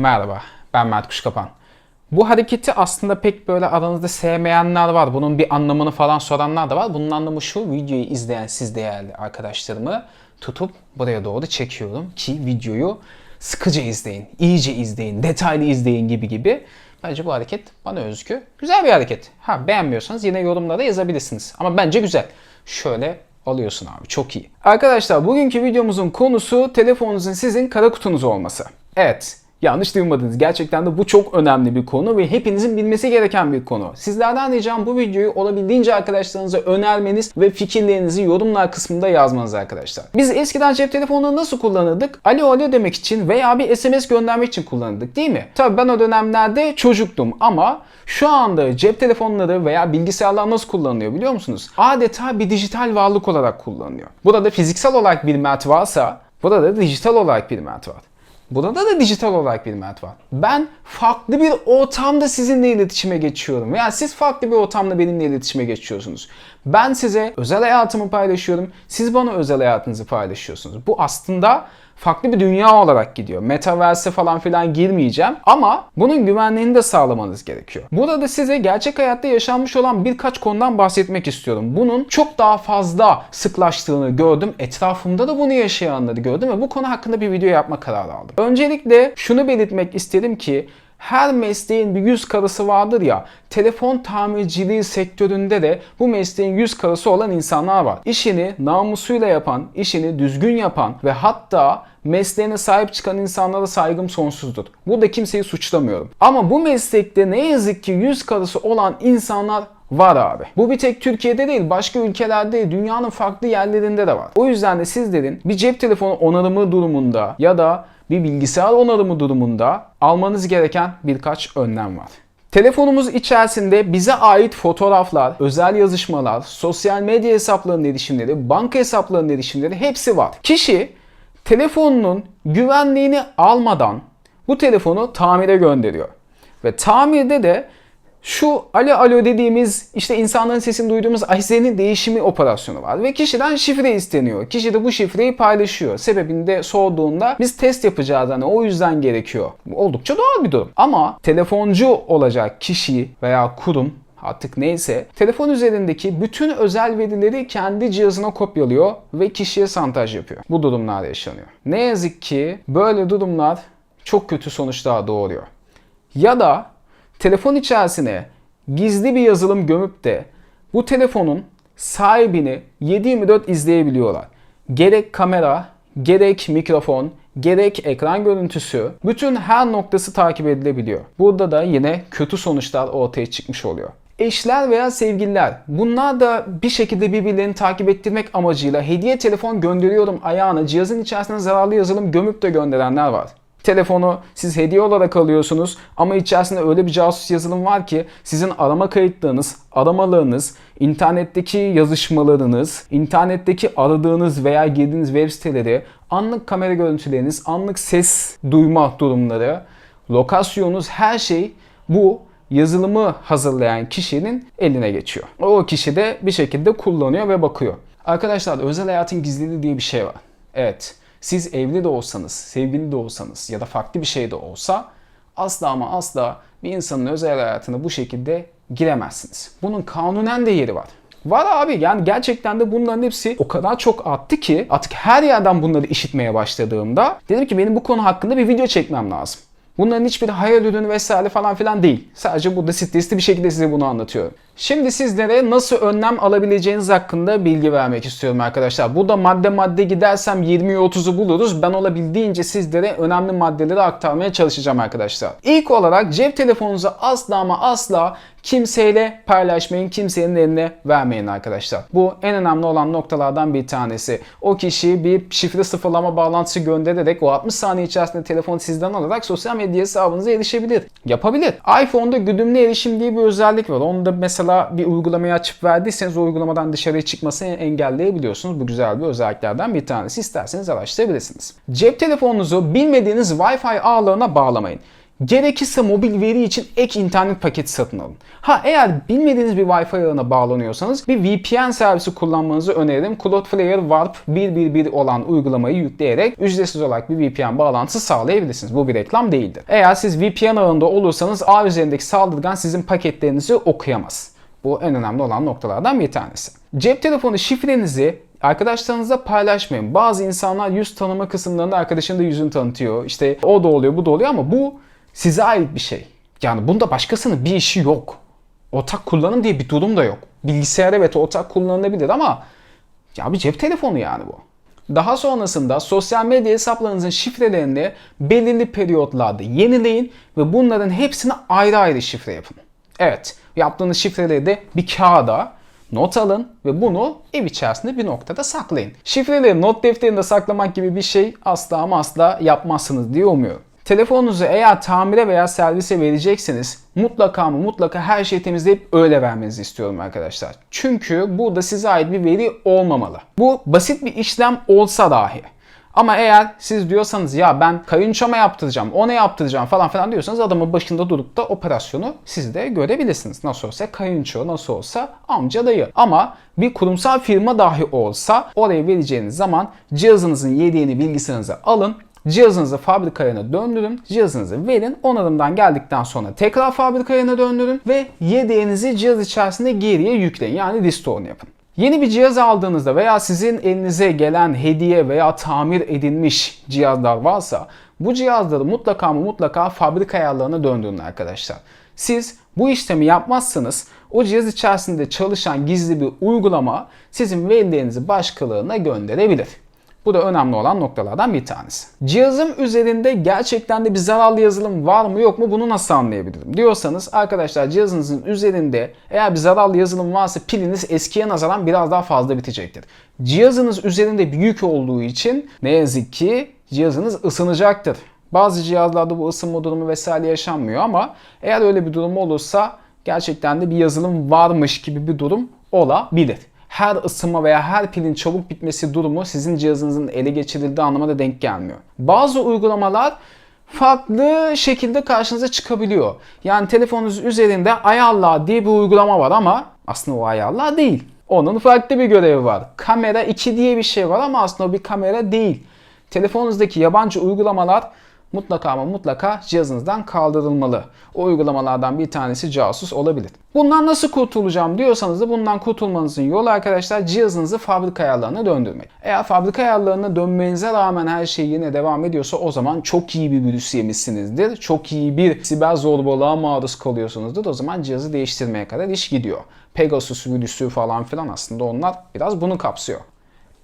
Merhaba, ben Mert Kuşkapan. Bu hareketi aslında pek böyle aranızda sevmeyenler var. Bunun bir anlamını falan soranlar da var. Bunun anlamı şu, videoyu izleyen siz değerli arkadaşlarımı tutup buraya doğru çekiyorum ki videoyu sıkıca izleyin, iyice izleyin, detaylı izleyin gibi gibi. Bence bu hareket bana özgü. Güzel bir hareket. Ha beğenmiyorsanız yine yorumlara yazabilirsiniz. Ama bence güzel. Şöyle alıyorsun abi çok iyi. Arkadaşlar bugünkü videomuzun konusu telefonunuzun sizin kara kutunuz olması. Evet Yanlış duymadınız. Gerçekten de bu çok önemli bir konu ve hepinizin bilmesi gereken bir konu. Sizlerden ricam bu videoyu olabildiğince arkadaşlarınıza önermeniz ve fikirlerinizi yorumlar kısmında yazmanız arkadaşlar. Biz eskiden cep telefonunu nasıl kullanırdık? Alo alo demek için veya bir SMS göndermek için kullanırdık değil mi? Tabii ben o dönemlerde çocuktum ama şu anda cep telefonları veya bilgisayarlar nasıl kullanılıyor biliyor musunuz? Adeta bir dijital varlık olarak kullanılıyor. Burada fiziksel olarak bir mat varsa burada da dijital olarak bir mat var. Burada da dijital olarak bir mat var. Ben farklı bir ortamda sizinle iletişime geçiyorum. Veya siz farklı bir ortamda benimle iletişime geçiyorsunuz. Ben size özel hayatımı paylaşıyorum. Siz bana özel hayatınızı paylaşıyorsunuz. Bu aslında farklı bir dünya olarak gidiyor. Metaverse falan filan girmeyeceğim ama bunun güvenliğini de sağlamanız gerekiyor. Burada size gerçek hayatta yaşanmış olan birkaç konudan bahsetmek istiyorum. Bunun çok daha fazla sıklaştığını gördüm. Etrafımda da bunu yaşayanları gördüm ve bu konu hakkında bir video yapma kararı aldım. Öncelikle şunu belirtmek isterim ki her mesleğin bir yüz karası vardır ya. Telefon tamirciliği sektöründe de bu mesleğin yüz karası olan insanlar var. İşini namusuyla yapan, işini düzgün yapan ve hatta mesleğine sahip çıkan insanlara saygım sonsuzdur. Burada kimseyi suçlamıyorum. Ama bu meslekte ne yazık ki yüz karası olan insanlar Var abi. Bu bir tek Türkiye'de değil, başka ülkelerde, dünyanın farklı yerlerinde de var. O yüzden de sizlerin bir cep telefonu onarımı durumunda ya da bir bilgisayar onarımı durumunda almanız gereken birkaç önlem var. Telefonumuz içerisinde bize ait fotoğraflar, özel yazışmalar, sosyal medya hesaplarının erişimleri, banka hesaplarının erişimleri hepsi var. Kişi telefonunun güvenliğini almadan bu telefonu tamire gönderiyor. Ve tamirde de şu alo alo dediğimiz işte insanların sesini duyduğumuz ahizelerin değişimi operasyonu var ve kişiden şifre isteniyor. Kişi de bu şifreyi paylaşıyor. Sebebini de sorduğunda biz test yapacağız hani o yüzden gerekiyor. Oldukça doğal bir durum. Ama telefoncu olacak kişi veya kurum artık neyse telefon üzerindeki bütün özel verileri kendi cihazına kopyalıyor ve kişiye santaj yapıyor. Bu durumlar yaşanıyor. Ne yazık ki böyle durumlar çok kötü sonuçlar doğuruyor. Ya da telefon içerisine gizli bir yazılım gömüp de bu telefonun sahibini 7/24 izleyebiliyorlar. Gerek kamera, gerek mikrofon, gerek ekran görüntüsü bütün her noktası takip edilebiliyor. Burada da yine kötü sonuçlar ortaya çıkmış oluyor. Eşler veya sevgililer bunlar da bir şekilde birbirlerini takip ettirmek amacıyla hediye telefon gönderiyorum ayağına cihazın içerisine zararlı yazılım gömüp de gönderenler var. Telefonu siz hediye olarak alıyorsunuz ama içerisinde öyle bir casus yazılım var ki sizin arama kayıtlarınız, aramalarınız, internetteki yazışmalarınız, internetteki aradığınız veya girdiğiniz web siteleri, anlık kamera görüntüleriniz, anlık ses duyma durumları, lokasyonunuz her şey bu yazılımı hazırlayan kişinin eline geçiyor. O kişi de bir şekilde kullanıyor ve bakıyor. Arkadaşlar özel hayatın gizliliği diye bir şey var. Evet siz evli de olsanız, sevgili de olsanız ya da farklı bir şey de olsa asla ama asla bir insanın özel hayatına bu şekilde giremezsiniz. Bunun kanunen de yeri var. Var abi yani gerçekten de bunların hepsi o kadar çok arttı ki artık her yerden bunları işitmeye başladığımda dedim ki benim bu konu hakkında bir video çekmem lazım. Bunların hiçbir hayal ürünü vesaire falan filan değil. Sadece burada stresli bir şekilde size bunu anlatıyorum. Şimdi sizlere nasıl önlem alabileceğiniz hakkında bilgi vermek istiyorum arkadaşlar. Burada madde madde gidersem 20'yi 30'u buluruz. Ben olabildiğince sizlere önemli maddeleri aktarmaya çalışacağım arkadaşlar. İlk olarak cep telefonunuzu asla ama asla kimseyle paylaşmayın, kimsenin eline vermeyin arkadaşlar. Bu en önemli olan noktalardan bir tanesi. O kişi bir şifre sıfırlama bağlantısı göndererek o 60 saniye içerisinde telefonu sizden alarak sosyal medya hesabınıza erişebilir. Yapabilir. iPhone'da güdümlü erişim diye bir özellik var. Onu da mesela bir uygulamayı açıp verdiyseniz o uygulamadan dışarıya çıkmasını engelleyebiliyorsunuz. Bu güzel bir özelliklerden bir tanesi. İsterseniz araştırabilirsiniz. Cep telefonunuzu bilmediğiniz Wi-Fi ağlarına bağlamayın. Gerekirse mobil veri için ek internet paketi satın alın. Ha eğer bilmediğiniz bir Wi-Fi ağına bağlanıyorsanız bir VPN servisi kullanmanızı öneririm. Cloudflare Warp 111 olan uygulamayı yükleyerek ücretsiz olarak bir VPN bağlantısı sağlayabilirsiniz. Bu bir reklam değildir. Eğer siz VPN ağında olursanız ağ üzerindeki saldırgan sizin paketlerinizi okuyamaz. Bu en önemli olan noktalardan bir tanesi. Cep telefonu şifrenizi arkadaşlarınızla paylaşmayın. Bazı insanlar yüz tanıma kısımlarında arkadaşının da yüzünü tanıtıyor. İşte o da oluyor, bu da oluyor ama bu size ait bir şey. Yani bunda başkasının bir işi yok. Ortak kullanım diye bir durum da yok. Bilgisayar evet ortak kullanılabilir ama ya bir cep telefonu yani bu. Daha sonrasında sosyal medya hesaplarınızın şifrelerini belirli periyotlarda yenileyin ve bunların hepsine ayrı ayrı şifre yapın. Evet, yaptığınız şifreleri de bir kağıda not alın ve bunu ev içerisinde bir noktada saklayın. Şifreleri not defterinde saklamak gibi bir şey asla ama asla yapmazsınız diye umuyorum. Telefonunuzu eğer tamire veya servise verecekseniz mutlaka ama mutlaka her şeyi temizleyip öyle vermenizi istiyorum arkadaşlar. Çünkü burada size ait bir veri olmamalı. Bu basit bir işlem olsa dahi. Ama eğer siz diyorsanız ya ben kayınçoma yaptıracağım, ona yaptıracağım falan filan diyorsanız adamın başında durup da operasyonu siz de görebilirsiniz. Nasıl olsa kayınço, nasıl olsa amca dayı. Ama bir kurumsal firma dahi olsa oraya vereceğiniz zaman cihazınızın yedeğini bilgisayarınıza alın. Cihazınızı fabrika döndürün, cihazınızı verin, onarımdan geldikten sonra tekrar fabrika döndürün ve yedeğinizi cihaz içerisinde geriye yükleyin. Yani restore yapın. Yeni bir cihaz aldığınızda veya sizin elinize gelen hediye veya tamir edilmiş cihazlar varsa bu cihazları mutlaka ama mutlaka fabrika ayarlarına döndürün arkadaşlar. Siz bu işlemi yapmazsanız o cihaz içerisinde çalışan gizli bir uygulama sizin verilerinizi başkalarına gönderebilir. Bu da önemli olan noktalardan bir tanesi. Cihazım üzerinde gerçekten de bir zararlı yazılım var mı yok mu bunu nasıl anlayabilirim diyorsanız arkadaşlar cihazınızın üzerinde eğer bir zararlı yazılım varsa piliniz eskiye nazaran biraz daha fazla bitecektir. Cihazınız üzerinde bir yük olduğu için ne yazık ki cihazınız ısınacaktır. Bazı cihazlarda bu ısınma durumu vesaire yaşanmıyor ama eğer öyle bir durum olursa gerçekten de bir yazılım varmış gibi bir durum olabilir her ısınma veya her pilin çabuk bitmesi durumu sizin cihazınızın ele geçirildiği anlamına denk gelmiyor. Bazı uygulamalar farklı şekilde karşınıza çıkabiliyor. Yani telefonunuz üzerinde ayarla diye bir uygulama var ama aslında o ayarla değil. Onun farklı bir görevi var. Kamera 2 diye bir şey var ama aslında o bir kamera değil. Telefonunuzdaki yabancı uygulamalar mutlaka ama mutlaka cihazınızdan kaldırılmalı. O uygulamalardan bir tanesi casus olabilir. Bundan nasıl kurtulacağım diyorsanız da bundan kurtulmanızın yolu arkadaşlar cihazınızı fabrika ayarlarına döndürmek. Eğer fabrika ayarlarına dönmenize rağmen her şey yine devam ediyorsa o zaman çok iyi bir virüs yemişsinizdir. Çok iyi bir siber zorbalığa maruz kalıyorsunuzdur. O zaman cihazı değiştirmeye kadar iş gidiyor. Pegasus virüsü falan filan aslında onlar biraz bunu kapsıyor.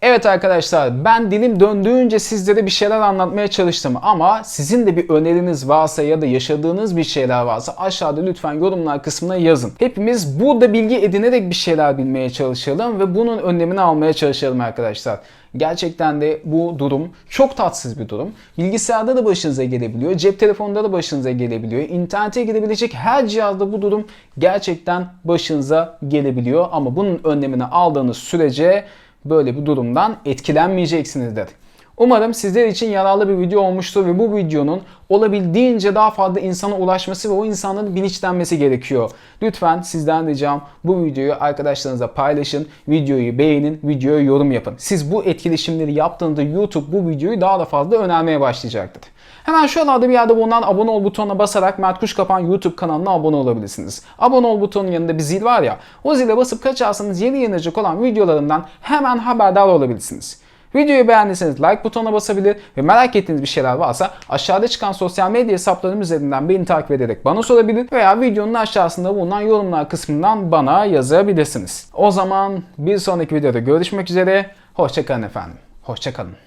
Evet arkadaşlar ben dilim döndüğünce sizlere bir şeyler anlatmaya çalıştım ama sizin de bir öneriniz varsa ya da yaşadığınız bir şeyler varsa aşağıda lütfen yorumlar kısmına yazın. Hepimiz burada bilgi edinerek bir şeyler bilmeye çalışalım ve bunun önlemini almaya çalışalım arkadaşlar. Gerçekten de bu durum çok tatsız bir durum. Bilgisayarda da başınıza gelebiliyor, cep telefonunda da başınıza gelebiliyor. İnternete girebilecek her cihazda bu durum gerçekten başınıza gelebiliyor ama bunun önlemini aldığınız sürece böyle bir durumdan etkilenmeyeceksinizdir. Umarım sizler için yararlı bir video olmuştur ve bu videonun olabildiğince daha fazla insana ulaşması ve o insanların bilinçlenmesi gerekiyor. Lütfen sizden ricam bu videoyu arkadaşlarınızla paylaşın, videoyu beğenin, videoya yorum yapın. Siz bu etkileşimleri yaptığında YouTube bu videoyu daha da fazla önermeye başlayacaktır. Hemen şuralarda bir yerde bulunan abone ol butonuna basarak Mert Kuşkapan YouTube kanalına abone olabilirsiniz. Abone ol butonunun yanında bir zil var ya, o zile basıp kaçarsanız yeni yayınlanacak olan videolarımdan hemen haberdar olabilirsiniz. Videoyu beğendiyseniz like butonuna basabilir ve merak ettiğiniz bir şeyler varsa aşağıda çıkan sosyal medya hesaplarım üzerinden beni takip ederek bana sorabilir veya videonun aşağısında bulunan yorumlar kısmından bana yazabilirsiniz. O zaman bir sonraki videoda görüşmek üzere. Hoşçakalın efendim. Hoşçakalın.